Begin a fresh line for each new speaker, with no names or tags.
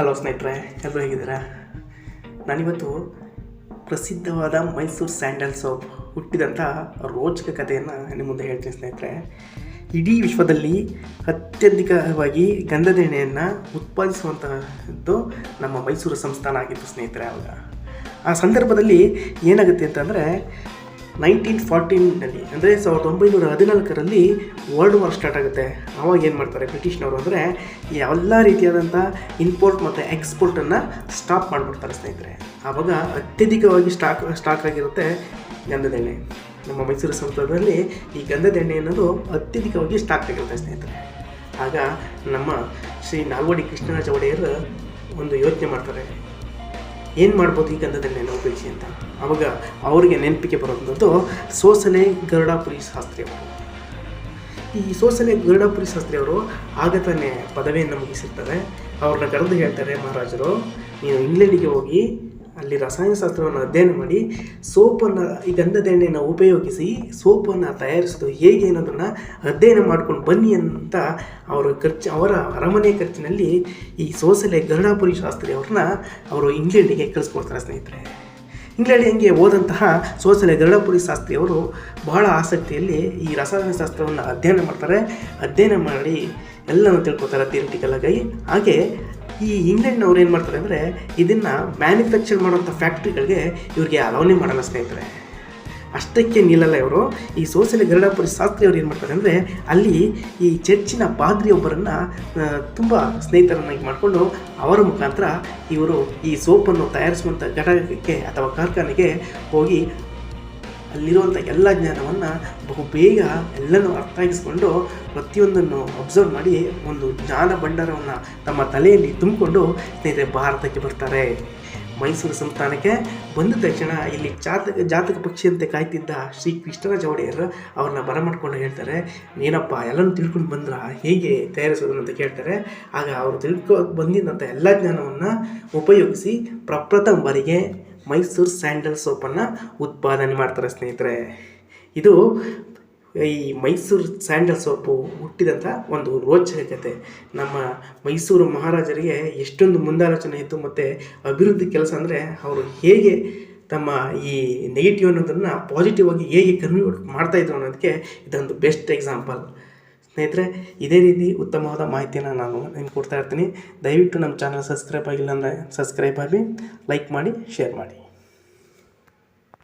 Hello ಸ್ನೇಹಿತರೆ ಎಲ್ಲರೂ ಹೇಗಿದ್ದೀರಾ? ನಾನಿವತ್ತು ಪ್ರಸಿದ್ಧವಾದ ಮೈಸೂರು ಸ್ಯಾಂಡಲ್ ಸೋಪ್ ಹುಟ್ಟಿದಂಥ ರೋಚಕ ಕಥೆಯನ್ನು ನಿಮ್ಮ ಮುಂದೆ ಹೇಳ್ತೀನಿ ಸ್ನೇಹಿತರೆ. ಇಡೀ ವಿಶ್ವದಲ್ಲಿ ಅತ್ಯಧಿಕವಾಗಿ ಗಂಧದ ಎಣ್ಣೆಯನ್ನು ಉತ್ಪಾದಿಸುವಂತಹದ್ದು ನಮ್ಮ ಮೈಸೂರು ಸಂಸ್ಥಾನ ಆಗಿತ್ತು ಸ್ನೇಹಿತರೆ ಆವಾಗ ಆ ಸಂದರ್ಭದಲ್ಲಿ ಏನಾಗುತ್ತೆ ಅಂತಂದರೆ ನೈನ್ಟೀನ್ ಫಾರ್ಟೀನಲ್ಲಿ, ಅಂದರೆ ಸಾವಿರದ ಒಂಬೈನೂರ ಹದಿನಾಲ್ಕರಲ್ಲಿ ವರ್ಲ್ಡ್ ವಾರ್ ಸ್ಟಾರ್ಟ್ ಆಗುತ್ತೆ. ಆವಾಗ ಏನು ಮಾಡ್ತಾರೆ ಬ್ರಿಟಿಷ್ನವರು ಅಂದರೆ ಎಲ್ಲ ರೀತಿಯಾದಂಥ ಇಂಪೋರ್ಟ್ ಮತ್ತು ಎಕ್ಸ್ಪೋರ್ಟನ್ನು ಸ್ಟಾಪ್ ಮಾಡಿಬಿಡ್ತಾರೆ ಸ್ನೇಹಿತರೆ. ಆವಾಗ ಅತ್ಯಧಿಕವಾಗಿ ಸ್ಟಾಕ್ ಸ್ಟಾಕ್ ಆಗಿರುತ್ತೆ ಗಂಧದ ಎಣ್ಣೆ ನಮ್ಮ ಮೈಸೂರು ಸಂಸ್ಥಾನದಲ್ಲಿ ಈ ಗಂಧದ ಎಣ್ಣೆ ಅನ್ನೋದು ಅತ್ಯಧಿಕವಾಗಿ ಸ್ಟಾಕ್ ಆಗಿರುತ್ತೆ ಸ್ನೇಹಿತರೆ. ಆಗ ನಮ್ಮ ಶ್ರೀ ನಾಲ್ವಡಿ ಕೃಷ್ಣರಾಜ ಒಡೆಯರು ಒಂದು ಯೋಚನೆ ಮಾಡ್ತಾರೆ. ಏನು ಮಾಡ್ಬೋದು ಈ ಗಂಧದಲ್ಲಿ ಎಣ್ಣೆಯನ್ನು ಉಪಯೋಗಿಸಿ ಅಂತ? ಆವಾಗ ಅವರಿಗೆ ನೆನಪಿಗೆ ಬರೋದಂಥದ್ದು ಸೋಸಲೆ ಗರುಡಾಪುರಿ ಶಾಸ್ತ್ರಿ ಈ ಸೋಸಲೆ ಗರುಡಾಪುರಿ ಶಾಸ್ತ್ರಿ ಅವರು ಆಗ ತಾನೇ ಪದವಿಯನ್ನು ಮುಗಿಸಿರ್ತಾರೆ. ಅವ್ರನ್ನ ಕರೆದು ಹೇಳ್ತಾರೆ ಮಹಾರಾಜರು, ನೀನು ಇಂಗ್ಲೆಂಡಿಗೆ ಹೋಗಿ ಅಲ್ಲಿ ರಸಾಯನಶಾಸ್ತ್ರವನ್ನು ಅಧ್ಯಯನ ಮಾಡಿ ಸೋಪನ್ನು, ಈ ಗಂಧದ ಎಣ್ಣೆಯನ್ನು ಉಪಯೋಗಿಸಿ ಸೋಪನ್ನು ತಯಾರಿಸೋದು ಹೇಗೆ ಅನ್ನೋದನ್ನು ಅಧ್ಯಯನ ಮಾಡ್ಕೊಂಡು ಬನ್ನಿ ಅಂತ ಅವರ ಖರ್ಚು, ಅವರ ಅರಮನೆ ಖರ್ಚಿನಲ್ಲಿ ಈ ಸೋಸಲೆ ಗರುಡಾಪುರಿ ಶಾಸ್ತ್ರಿ ಅವ್ರನ್ನ ಅವರು ಇಂಗ್ಲೆಂಡಿಗೆ ಕಳಿಸ್ಕೊಡ್ತಾರೆ ಸ್ನೇಹಿತರೆ. ಇಂಗ್ಲೆಂಡ್ ಹೆಂಗೆ ಹೋದಂತಹ ಸೋಸಲೆ ಗರುಡಪುರಿ ಶಾಸ್ತ್ರಿ ಅವರು ಬಹಳ ಆಸಕ್ತಿಯಲ್ಲಿ ಈ ರಸಾಯನಶಾಸ್ತ್ರವನ್ನು ಅಧ್ಯಯನ ಮಾಡ್ತಾರೆ. ಅಧ್ಯಯನ ಮಾಡಿ ಎಲ್ಲನೂ ತಿಳ್ಕೊತಾರೆ ಥಿಯರಿಟಿಕಲ್ ಆಗಿ. ಹಾಗೆ ಈ ಇಂಗ್ಲೆಂಡ್ನವ್ರು ಏನು ಮಾಡ್ತಾರೆ ಅಂದರೆ ಇದನ್ನು ಮ್ಯಾನುಫ್ಯಾಕ್ಚರ್ ಮಾಡುವಂಥ ಫ್ಯಾಕ್ಟ್ರಿಗಳಿಗೆ ಇವ್ರಿಗೆ ಅಲೌನೇ ಮಾಡಲ್ಲ ಸ್ನೇಹಿತರೆ. ಅಷ್ಟಕ್ಕೆ ನಿಲ್ಲಲ್ಲ ಇವರು. ಈ ಸೋಸಲೆ ಗರುಡಾಪುರಿ ಶಾಸ್ತ್ರಿ ಅವ್ರು ಏನು ಮಾಡ್ತಾರೆ ಅಂದರೆ ಅಲ್ಲಿ ಈ ಚರ್ಚಿನ ಪಾದ್ರಿಯೊಬ್ಬರನ್ನು ತುಂಬ ಸ್ನೇಹಿತರನ್ನಾಗಿ ಮಾಡಿಕೊಂಡು ಅವರ ಮುಖಾಂತರ ಇವರು ಈ ಸೋಪನ್ನು ತಯಾರಿಸುವಂಥ ಘಟಕಕ್ಕೆ ಅಥವಾ ಕಾರ್ಖಾನೆಗೆ ಹೋಗಿ ಅಲ್ಲಿರುವಂಥ ಎಲ್ಲ ಜ್ಞಾನವನ್ನು ಬಹು ಬೇಗ ಎಲ್ಲನೂ ಅರ್ಥೈಸ್ಕೊಂಡು ಪ್ರತಿಯೊಂದನ್ನು ಅಬ್ಸರ್ವ್ ಮಾಡಿ ಒಂದು ಜ್ಞಾನ ಭಂಡಾರವನ್ನು ತಮ್ಮ ತಲೆಯಲ್ಲಿ ತುಂಬಿಕೊಂಡು ಸ್ನೇಹಿತರೆ ಭಾರತಕ್ಕೆ ಬರ್ತಾರೆ. ಮೈಸೂರು ಸಂಸ್ಥಾನಕ್ಕೆ ಬಂದ ತಕ್ಷಣ ಇಲ್ಲಿ ಜಾತಕ ಜಾತಕ ಪಕ್ಷಿಯಂತೆ ಕಾಯ್ತಿದ್ದ ಶ್ರೀ ಕೃಷ್ಣರಾಜ ಒಡೆಯರ್ ಅವ್ರನ್ನ ಬರಮಾಡ್ಕೊಂಡು ಹೇಳ್ತಾರೆ ಏನಪ್ಪ ಎಲ್ಲನೂ ತಿಳ್ಕೊಂಡು ಬಂದ್ರ ಹೇಗೆ ತಯಾರಿಸೋದು ಅಂತ ಕೇಳ್ತಾರೆ. ಆಗ ಅವರು ತಿಳ್ಕೊ, ಬಂದಿದ್ದಂಥ ಎಲ್ಲ ಜ್ಞಾನವನ್ನು ಉಪಯೋಗಿಸಿ ಪ್ರಪ್ರಥಮ ಬಾರಿಗೆ ಮೈಸೂರು ಸ್ಯಾಂಡಲ್ ಸೋಪನ್ನು ಉತ್ಪಾದನೆ ಮಾಡ್ತಾರೆ ಸ್ನೇಹಿತರೆ. ಇದು ಈ ಮೈಸೂರು ಸ್ಯಾಂಡಲ್ ಸೋಪು ಹುಟ್ಟಿದಂಥ ಒಂದು ರೋಚಕ ಕತೆ. ನಮ್ಮ ಮೈಸೂರು ಮಹಾರಾಜರಿಗೆ ಎಷ್ಟೊಂದು ಮುಂದಾಲೋಚನೆ ಇತ್ತು ಮತ್ತು ಅಭಿವೃದ್ಧಿ ಕೆಲಸ ಅಂದರೆ ಅವರು ಹೇಗೆ ತಮ್ಮ ಈ ನೆಗೆಟಿವ್ ಅನ್ನೋದನ್ನು ಪಾಸಿಟಿವ್ ಆಗಿ ಹೇಗೆ ಕನ್ವರ್ಟ್ ಮಾಡ್ತಾಯಿದ್ರು ಅನ್ನೋದಕ್ಕೆ ಇದೊಂದು ಬೆಸ್ಟ್ ಎಕ್ಸಾಂಪಲ್ ಸ್ನೇಹಿತರೆ, ಇದೇ ರೀತಿ ಉತ್ತಮವಾದ ಮಾಹಿತಿಯನ್ನು ನಾನು ನಿಮ್ಗೆ ಕೊಡ್ತಾ ಇರ್ತೀನಿ. ದಯವಿಟ್ಟು ನಮ್ಮ ಚಾನಲ್ ಸಬ್ಸ್ಕ್ರೈಬ್ ಆಗಿಲ್ಲ ಅಂದರೆ ಸಬ್ಸ್ಕ್ರೈಬ್ ಆಗಿ ಲೈಕ್ ಮಾಡಿ ಶೇರ್ ಮಾಡಿ.